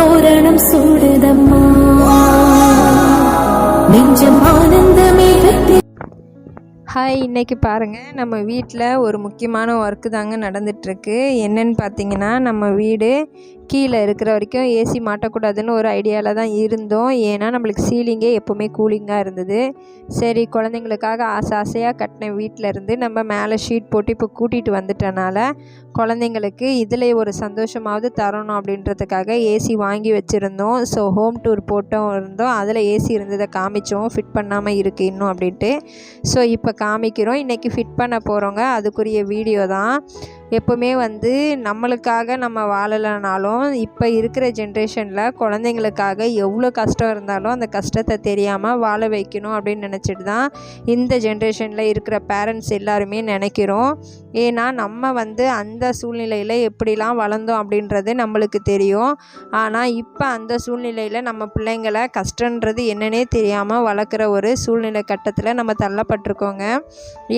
தோரணம் சூடுதம்மா நெஞ்சம் ஆனந்தமே ஹாய் இன்னைக்கு பாருங்கள் நம்ம வீட்டில் ஒரு முக்கியமான ஒர்க்கு தாங்க நடந்துகிட்ருக்கு என்னன்னு பார்த்தீங்கன்னா நம்ம வீடு கீழே இருக்கிற வரைக்கும் ஏசி மாட்டக்கூடாதுன்னு ஒரு ஐடியாவில் தான் இருந்தோம். ஏன்னா நம்மளுக்கு சீலிங்கே எப்போவுமே கூலிங்காக இருந்தது. சரி குழந்தைங்களுக்காக ஆசை ஆசையாக கட்டின வீட்டில் இருந்து நம்ம மேலே ஷீட் போட்டு இப்போ கூட்டிகிட்டு வந்துட்டனால குழந்தைங்களுக்கு இதில் ஒரு சந்தோஷமாவது தரணும் அப்படின்றதுக்காக ஏசி வாங்கி வச்சுருந்தோம். ஸோ ஹோம் டூர் போட்டோம் இருந்தோம். அதில் ஏசி இருந்ததை காமிச்சோம். ஃபிட் பண்ணாமல் இருக்குது இன்னும் அப்படின்ட்டு. ஸோ இப்போ காமிக்கிறோம். இன்றைக்கி ஃபிட் பண்ண போகிறோங்க அதுக்குரிய வீடியோ தான். எப்போவுமே வந்து நம்மளுக்காக நம்ம வாழலைனாலும் இப்போ இருக்கிற ஜென்ரேஷனில் குழந்தைங்களுக்காக எவ்வளோ கஷ்டம் இருந்தாலும் அந்த கஷ்டத்தை தெரியாமல் வாழ வைக்கணும் அப்படின்னு நினச்சிட்டு தான் இந்த ஜென்ரேஷனில் இருக்கிற பேரண்ட்ஸ் எல்லாருமே நினைக்கிறோம். ஏன்னா நம்ம வந்து அந்த சூழ்நிலையில் எப்படிலாம் வளர்ந்தோம் அப்படின்றது நம்மளுக்கு தெரியும். ஆனால் இப்போ அந்த சூழ்நிலையில் நம்ம பிள்ளைங்களை கஷ்டன்றது என்னன்னே தெரியாமல் வளர்க்குற ஒரு சூழ்நிலை கட்டத்தில் நம்ம தள்ளப்பட்டிருக்கோங்க.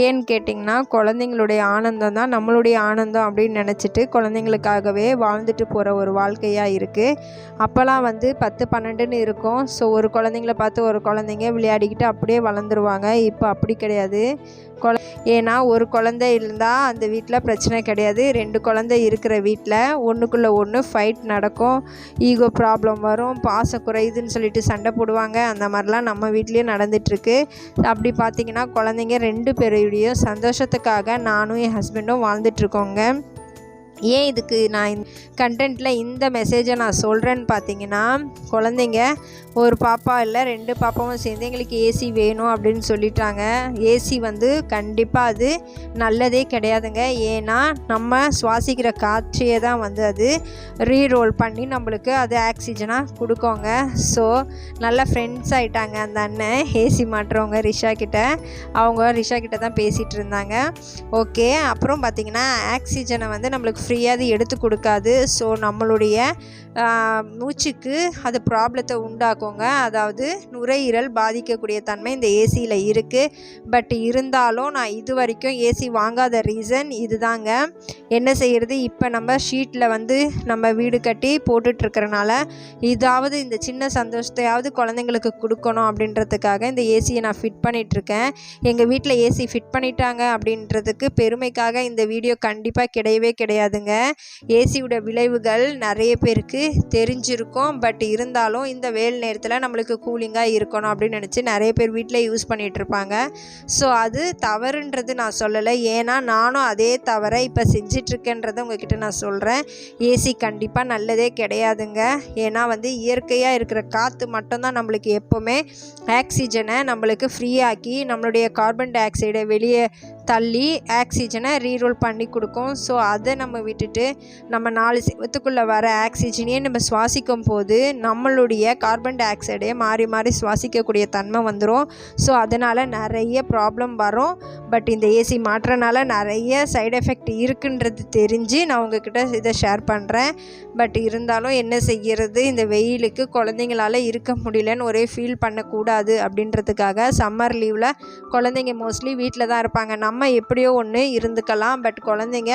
ஏன்னு கேட்டிங்கன்னா குழந்தைங்களுடைய ஆனந்தம் தான் நம்மளுடைய ஆனந்தம் அப்படின்னு நினச்சிட்டு குழந்தைங்களுக்காகவே வாழ்ந்துட்டு போகிற ஒரு வாழ்க்கையாக இருக்குது அப்போல்லாம் வந்து பத்து பன்னெண்டுன்னு இருக்கும். ஸோ ஒரு குழந்தைங்கள பார்த்து ஒரு குழந்தைங்க விளையாடிக்கிட்டு அப்படியே வளர்ந்துருவாங்க. இப்போ அப்படி கிடையாது. குழ ஏன்னா ஒரு குழந்தை இருந்தால் அந்த வீட்டில் பிரச்சனை கிடையாது. ரெண்டு குழந்தை இருக்கிற வீட்டில் ஒன்றுக்குள்ளே ஒன்று ஃபைட் நடக்கும். ஈகோ ப்ராப்ளம் வரும் பாசம் குறையுதுன்னு சொல்லிட்டு சண்டை போடுவாங்க. அந்த மாதிரிலாம் நம்ம வீட்லேயும் நடந்துகிட்ருக்கு அப்படி பார்த்தீங்கன்னா குழந்தைங்க ரெண்டு பேருடையும் சந்தோஷத்துக்காக நானும் என் ஹஸ்பண்டும் வாழ்ந்துட்டுருக்கோங்க. ஏன் இதுக்கு நான் கண்டென்ட்டில் இந்த மெசேஜை நான் சொல்கிறேன்னு பார்த்தீங்கன்னா குழந்தைங்க ஒரு பாப்பா இல்லை ரெண்டு பாப்பாவும் சேர்ந்து எங்களுக்கு ஏசி வேணும் அப்படின்னு சொல்லிட்டாங்க. ஏசி வந்து கண்டிப்பாக அது நல்லதே கிடையாதுங்க. ஏன்னா நம்ம சுவாசிக்கிற காற்றையே தான் வந்து அது ரீரோல் பண்ணி நம்மளுக்கு அது ஆக்சிஜனாக கொடுக்கோங்க. ஸோ நல்ல ஃப்ரெண்ட்ஸ் ஆகிட்டாங்க அந்த அண்ணன் ஏசி மாட்டுறவங்க ரிஷா கிட்ட. அவங்க ரிஷா கிட்ட தான் பேசிகிட்டு இருந்தாங்க. ஓகே அப்புறம் பார்த்திங்கன்னா ஆக்சிஜனை வந்து நம்மளுக்கு ஃப்ரீயாக அது எடுத்து கொடுக்காது. ஸோ நம்மளுடைய மூச்சுக்கு அது ப்ராப்ளத்தை உண்டாக்குங்க. அதாவது நுரையீரல் பாதிக்கக்கூடிய தன்மை இந்த ஏசியில் இருக்குது பட் இருந்தாலும் நான் இது வரைக்கும் ஏசி வாங்காத ரீசன் இதுதாங்க. என்ன செய்கிறது இப்போ நம்ம ஷீட்டில் வந்து நம்ம வீடு கட்டி போட்டுட்ருக்கறனால இதாவது இந்த சின்ன சந்தோஷத்தையாவது குழந்தைங்களுக்கு கொடுக்கணும் அப்படின்றதுக்காக இந்த ஏசியை நான் ஃபிட் பண்ணிகிட்ருக்கேன் எங்கள் வீட்டில் ஏசி ஃபிட் பண்ணிட்டாங்க அப்படின்றதுக்கு பெருமைக்காக இந்த வீடியோ கண்டிப்பாக கிடையவே கிடையாதுங்க. ஏசியோட விளைவுகள் நிறைய பேருக்கு தெரிஞ்சிருக்கும். பட் இருந்தாலும் இந்த வேல் நேரத்தில் நம்மளுக்கு கூலிங்காக இருக்கணும் அப்படின்னு நினச்சி நிறைய பேர் வீட்டில் யூஸ் பண்ணிகிட்டு இருப்பாங்க. ஸோ அது தவறுன்றது நான் சொல்லலை. ஏன்னா நானும் அதே தவறை இப்போ செஞ்சிட்ருக்கேன்றதை உங்ககிட்ட நான் சொல்கிறேன் ஏசி கண்டிப்பாக நல்லதே கிடையாதுங்க. ஏன்னா வந்து இயற்கையாக இருக்கிற காற்று மட்டும்தான் நம்மளுக்கு எப்போவுமே ஆக்சிஜனை நம்மளுக்கு ஃப்ரீயாக்கி நம்மளுடைய கார்பன் டை ஆக்சைடை வெளியே தள்ளி ஆக்சிஜனை ரீரோல் பண்ணி கொடுக்கும். ஸோ அதை நம்ம விட்டுட்டு நம்ம நாலு செவத்துக்குள்ளே வர ஆக்சிஜனையே நம்ம சுவாசிக்கும் போது நம்மளுடைய கார்பன் டை ஆக்சைடே மாறி மாறி சுவாசிக்கக்கூடிய தன்மை வந்துடும் ஸோ அதனால் நிறைய ப்ராப்ளம் வரும். பட் இந்த ஏசி மாற்றனால நிறைய சைடு எஃபெக்ட் இருக்குன்றது தெரிஞ்சு நான் உங்ககிட்ட இதை ஷேர் பண்ணுறேன் பட் இருந்தாலும் என்ன செய்கிறது இந்த வெயிலுக்கு குழந்தைங்களால இருக்க முடியலன்னு ஒரே ஃபீல் பண்ணக்கூடாது அப்படின்றதுக்காக சம்மர் லீவில் குழந்தைங்க மோஸ்ட்லி வீட்டில் தான் இருப்பாங்க. நம்ம எப்படியோ ஒன்று இருந்துக்கலாம். பட் குழந்தைங்க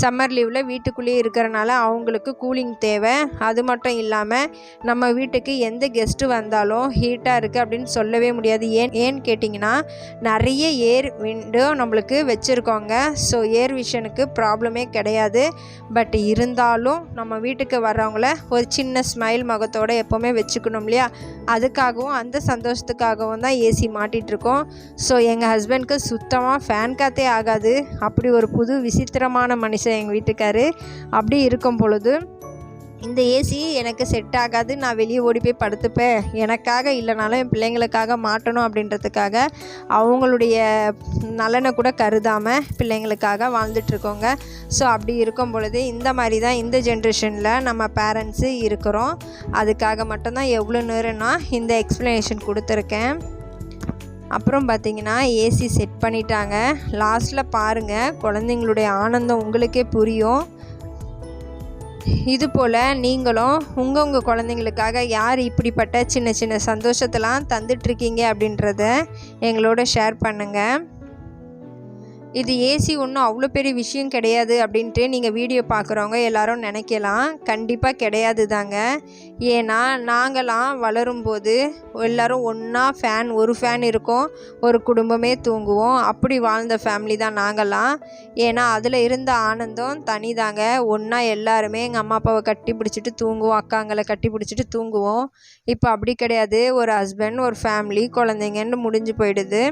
சம்மர் லீவில் வீட்டுக்குள்ளேயே இருக்கிறனால அவங்களுக்கு கூலிங் தேவை. அது மட்டும் இல்லாமல் நம்ம வீட்டுக்கு எந்த கெஸ்ட்டு வந்தாலும் ஹீட்டாக இருக்குது அப்படின்னு சொல்லவே முடியாது. ஏன் ஏன்னு கேட்டிங்கன்னா நிறைய ஏர் விண்டோ நம்மளுக்கு வச்சுருக்கோங்க. ஸோ ஏர் விஷனுக்கு ப்ராப்ளமே கிடையாது. பட் இருந்தாலும் நம்ம வீட்டுக்கு வர்றவங்கள ஒரு சின்ன ஸ்மைல் முகத்தோடு எப்போவுமே வச்சுக்கணும் இல்லையா? அதுக்காகவும் அந்த சந்தோஷத்துக்காகவும் தான் ஏசி மாட்டிகிட்ருக்கோம் ஸோ எங்கள் ஹஸ்பண்ட்க்கு சுத்தமாக ஃபேன் காற்றே ஆகாது. அப்படி ஒரு புது விசித்திரமான மனுஷன் எங்கள் வீட்டுக்காரு. அப்படி இருக்கும் பொழுது இந்த ஏசி எனக்கு செட் ஆகாது நான் வெளியே ஓடி போய் படுத்துப்பேன். எனக்காக இல்லைனாலும் என் பிள்ளைங்களுக்காக மாட்டணும் அப்படின்றதுக்காக அவங்களுடைய நலனை கூட கருதாமல் பிள்ளைங்களுக்காக வாழ்ந்துட்டுருக்கோங்க ஸோ அப்படி இருக்கும் பொழுது இந்த மாதிரி தான் இந்த ஜென்ரேஷனில் நம்ம பேரண்ட்ஸு இருக்கிறோம். அதுக்காக மட்டும்தான் எவ்வளோ நேரம்னா இந்த எக்ஸ்ப்ளனேஷன் கொடுத்துருக்கேன். அப்புறம் பார்த்தீங்கன்னா ஏசி செட் பண்ணிட்டாங்க. லாஸ்ட்டில் பாருங்கள் குழந்தைங்களுடைய ஆனந்தம் உங்களுக்கே புரியும். இது போல் நீங்களும் உங்கள் உங்கள் குழந்தைங்களுக்காக யார் இப்படிப்பட்ட சின்ன சின்ன சந்தோஷத்தெல்லாம் தந்துட்டுருக்கீங்க அப்படின்றத எங்களோட ஷேர் பண்ணுங்கள் இது ஏசி ஒன்றும் அவ்வளோ பெரிய விஷயம் கிடையாது அப்படின்ட்டு நீங்கள் வீடியோ பார்க்குறவங்க எல்லாரும் நினைக்கலாம். கண்டிப்பாக கிடையாது தாங்க. ஏன்னா நாங்களாம் வளரும்போது எல்லோரும் ஒன்றா ஃபேன் ஒரு ஃபேன் இருக்கும். ஒரு குடும்பமே தூங்குவோம். அப்படி வாழ்ந்த ஃபேமிலி தான் நாங்களாம். ஏன்னா அதில் இருந்த ஆனந்தம் தனி தாங்க ஒன்றா எல்லாருமே எங்கள் அம்மா அப்பாவை கட்டி பிடிச்சிட்டு தூங்குவோம். அக்காங்களை கட்டி பிடிச்சிட்டு தூங்குவோம். இப்போ அப்படி கிடையாது. ஒரு ஹஸ்பண்ட் ஒரு ஃபேமிலி குழந்தைங்கன்னு முடிஞ்சு போயிடுது.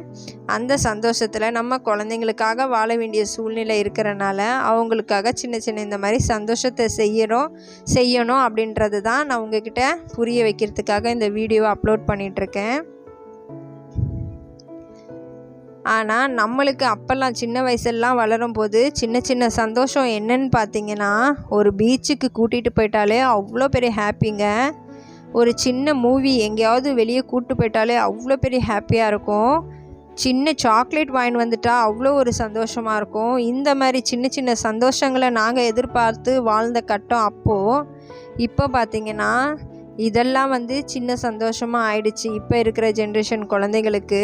அந்த சந்தோஷத்தில் நம்ம குழந்தைங்களுக்காக வாழ வேண்டிய சூழ்நிலை இருக்கிறனால அவங்களுக்காக சின்ன சின்ன இந்த மாதிரி சந்தோஷத்தை செய்யணும் செய்யணும் அப்படின்றது தான் நான் உங்ககிட்ட புரிய வைக்கிறதுக்காக இந்த வீடியோவை அப்லோட் பண்ணிகிட்ருக்கேன் ஆனால் நம்மளுக்கு அப்போல்லாம் சின்ன வயசுலலாம் வளரும்போது சின்ன சின்ன சந்தோஷம் என்னன்னு பார்த்தீங்கன்னா ஒரு பீச்சுக்கு கூட்டிகிட்டு போயிட்டாலே அவ்வளோ பெரிய ஹாப்பிங்க ஒரு சின்ன மூவி எங்கேயாவது வெளியே கூப்பிட்டு போயிட்டாலே அவ்வளோ பெரிய ஹாப்பியாக இருக்கும். சின்ன சாக்லேட் வாங்கிட்டு வந்துட்டா அவ்வளோ ஒரு சந்தோஷமாக இருக்கும். இந்த மாதிரி சின்ன சின்ன சந்தோஷங்களை நாங்கள் எதிர்பார்த்து வாழ்ந்த கட்டம் அப்போது இப்போ பார்த்தீங்கன்னா இதெல்லாம் வந்து சின்ன சந்தோஷமாக ஆயிடுச்சு. இப்போ இருக்கிற ஜென்ரேஷன் குழந்தைங்களுக்கு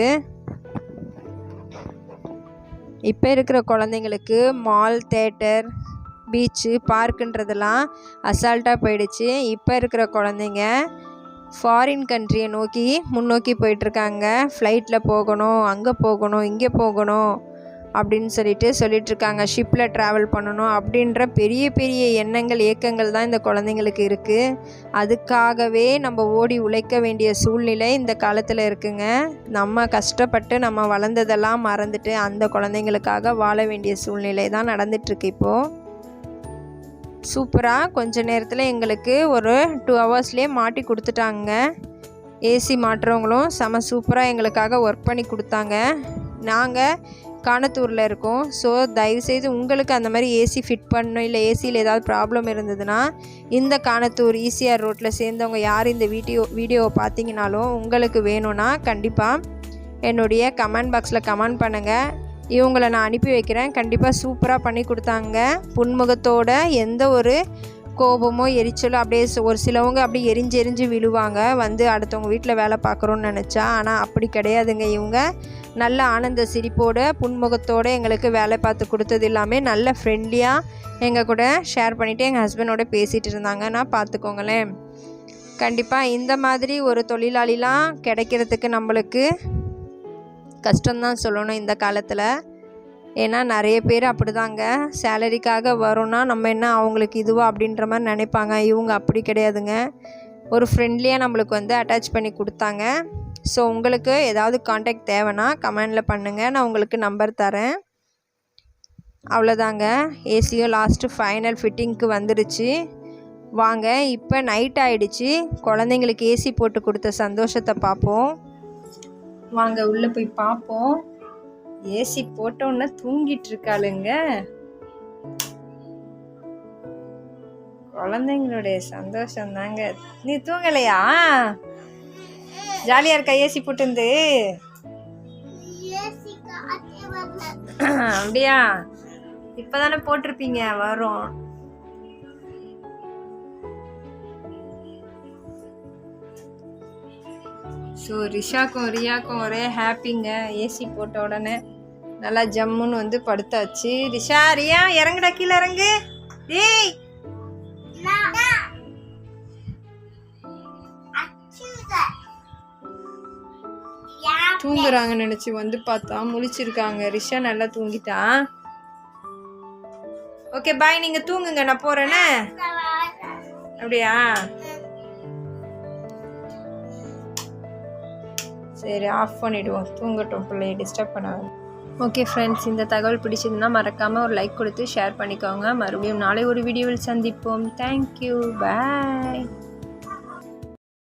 இப்போ இருக்கிற குழந்தைங்களுக்கு மால் தேட்டர் பீச்சு பார்க்குன்றதெல்லாம் அசால்ட்டாக போயிடுச்சு. இப்போ இருக்கிற குழந்தைங்க ஃபாரின் கண்ட்ரியை நோக்கி முன்னோக்கி போயிட்டுருக்காங்க. ஃப்ளைட்டில் போகணும் அங்கே போகணும் இங்கே போகணும் அப்படின்னு சொல்லிட்டு சொல்லிகிட்ருக்காங்க ஷிப்பில் ட்ராவல் பண்ணணும் அப்படின்ற பெரிய பெரிய எண்ணங்கள் ஏக்கங்கள் தான் இந்த குழந்தைங்களுக்கு இருக்குது அதுக்காகவே நம்ம ஓடி உழைக்க வேண்டிய சூழ்நிலை இந்த காலத்தில் இருக்குங்க. நம்ம கஷ்டப்பட்டு நம்ம வளர்ந்ததெல்லாம் மறந்துட்டு அந்த குழந்தைங்களுக்காக வாழ வேண்டிய சூழ்நிலை தான் நடந்துகிட்ருக்கு இப்போது சூப்பராக கொஞ்ச நேரத்தில் எங்களுக்கு ஒரு டூ ஹவர்ஸ்லேயே மாட்டி கொடுத்துட்டாங்க. ஏசி மாட்டுறவங்களும் செம சூப்பராக எங்களுக்காக ஒர்க் பண்ணி கொடுத்தாங்க. நாங்கள் காணத்தூரில் இருக்கோம். ஸோ தயவுசெய்து உங்களுக்கு அந்த மாதிரி ஏசி ஃபிட் பண்ணணும் இல்லை ஏசியில் ஏதாவது ப்ராப்ளம் இருந்ததுன்னா இந்த காணத்தூர் ஈசிஆர் ரோட்டில் சேர்ந்தவங்க யார் இந்த வீடியோ வீடியோவை பார்த்தீங்கனாலும் உங்களுக்கு வேணும்னா கண்டிப்பாக என்னுடைய கமெண்ட் பாக்ஸில் கமெண்ட் பண்ணுங்கள் இவங்களை நான் அனுப்பி வைக்கிறேன். கண்டிப்பாக சூப்பராக பண்ணி கொடுத்தாங்க. புன்முகத்தோட எந்த ஒரு கோபமோ எரிச்சலோ அப்படியே ஒரு சிலவங்க அப்படியே எரிஞ்சு எரிஞ்சு விழுவாங்க. வந்து அடுத்தவங்க வீட்டில் வேலை பார்க்குறோன்னு நினச்சா. ஆனால் அப்படி கிடையாதுங்க இவங்க. நல்ல ஆனந்த சிரிப்போட புன்முகத்தோடு எங்களுக்கு வேலை பார்த்து கொடுத்தது எல்லாமே நல்ல ஃப்ரெண்ட்லியாக எங்கள் கூட ஷேர் பண்ணிவிட்டு எங்கள் ஹஸ்பண்டோட பேசிகிட்டு இருந்தாங்க. நான் பார்த்துக்கோங்களேன். கண்டிப்பாக இந்த மாதிரி ஒரு தொழிலாளிலாம் கிடைக்கிறதுக்கு நம்மளுக்கு கஷ்டம்தான் சொல்லணும் இந்த காலத்தில். ஏன்னா நிறைய பேர் அப்படிதாங்க. சேலரிக்காக வரோன்னா நம்ம என்ன அவங்களுக்கு இதுவா அப்படின்ற மாதிரி நினைப்பாங்க. இவங்க அப்படி கிடையாதுங்க. ஒரு ஃப்ரெண்ட்லியாக நம்மளுக்கு வந்து அட்டாச் பண்ணி கொடுத்தாங்க. ஸோ உங்களுக்கு ஏதாவது காண்டாக்ட் தேவைன்னா கமெண்டில் பண்ணுங்கள் நான் உங்களுக்கு நம்பர் தரேன். அவ்வளோதாங்க. ஏசியோ லாஸ்ட்டு ஃபைனல் ஃபிட்டிங்க்கு வந்துருச்சு. வாங்க இப்போ நைட் ஆயிடுச்சு. குழந்தைங்களுக்கு ஏசி போட்டு கொடுத்த சந்தோஷத்தை பார்ப்போம். வாங்க உள்ளே போய் பார்ப்போம் ஏசி போட்டோன்னே தூங்கிட்டு இருக்காளுங்க. குழந்தைங்களுடைய சந்தோஷம் தாங்க நீ தூங்கலையா? ஜாலியாக இருக்கா ஏசி போட்டுருந்து? அப்படியா? இப்போதானே போட்டிருப்பீங்க வரும் ஸோ ரிஷாக்கும் ரியாக்கும் ஒரே ஹாப்பிங்க. ஏசி போட்ட உடனே நல்லா ஜம்முன்னு வந்து படுத்தாச்சு. ரிஷா ரியா இறங்குடா கீழே இறங்கு. டேய். தூங்குறாங்க நினைச்சு வந்து பார்த்தா முழிச்சிருக்காங்க. ரிஷா நல்லா தூங்கிட்டா. ஓகே பாய் நீங்க தூங்குங்க. நான் போறேனே. அப்படியா? சரி ஆஃப் பண்ணிவிடுவோம் தூங்கட்டும் பிள்ளைய டிஸ்டர்ப் பண்ணாது. ஓகே ஃப்ரெண்ட்ஸ் இந்த தகவல் பிடிச்சதுன்னா மறக்காமல் ஒரு லைக் கொடுத்து ஷேர் பண்ணிக்கோங்க. மறுபடியும் நாளை ஒரு வீடியோவில் சந்திப்போம். Thank you bye